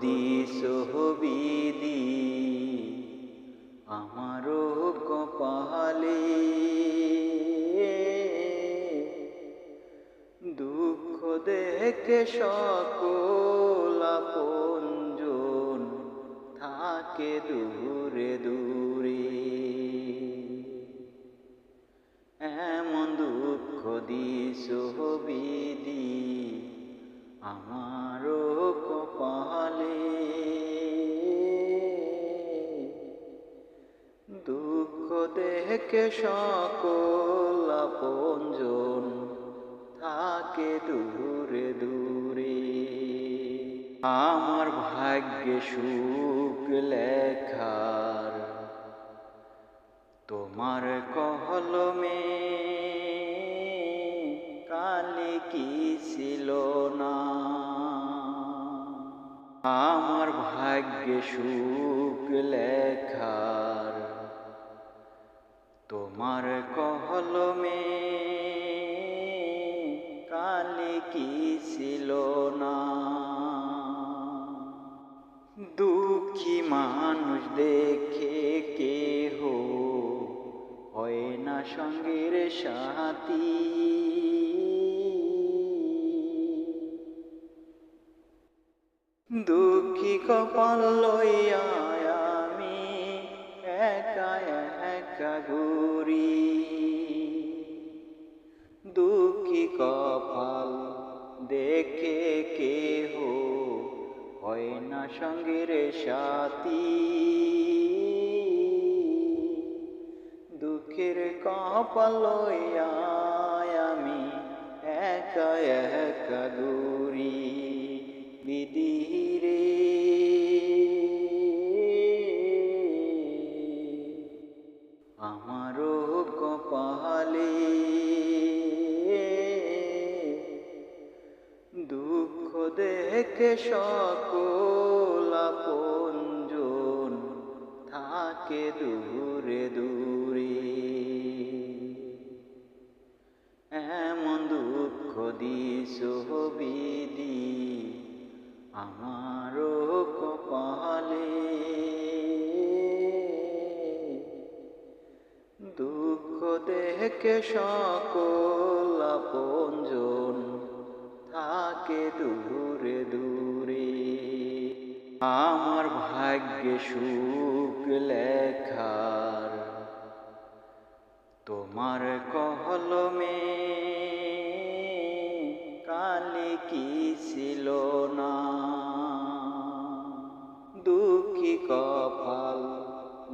This হবিদি আমারও কপালে দুঃখ দেখে সকল থাকে দূরে দূরে। এমন দুঃখ দিস হবিদি আমারও কপালে দুঃখ সকল আপনজন থাকে দূরে দূরে। আমার ভাগ্যে সুখ লেখার তোমার কহলমে কালে কি ছিল না? আমার ভাগ্যে সুখ লেখার কি ছিল না? দুঃখী মানুষ দেখে কেহ হয় না সঙ্গের সাথী। দুঃখী কপাল লইয়া আমি একা একা ঘুরি। দুঃখী কপাল দেখে কেহ হয় না সঙ্গের সাথী। দুঃখের কপাল আমি একা একা ঘুরি বিদিরে দেখে সকল আপনজন থাকে দূরে দূরে। এমন দুঃখ দিস বিদি আমারও কপালে। দুঃখ দেখে সকল আপনজন থাকে দূরে দূরে। আমার ভাগ্যে সুখ লেখার তোমার কহলমে কালে কি ছিল না? দুঃখী কপাল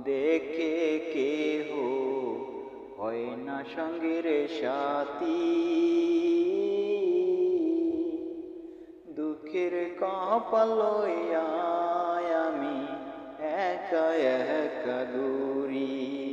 দেখে কেহ হয় না সঙ্গের সাথী। দুঃখের কপালয়া আমি একা একা দূরী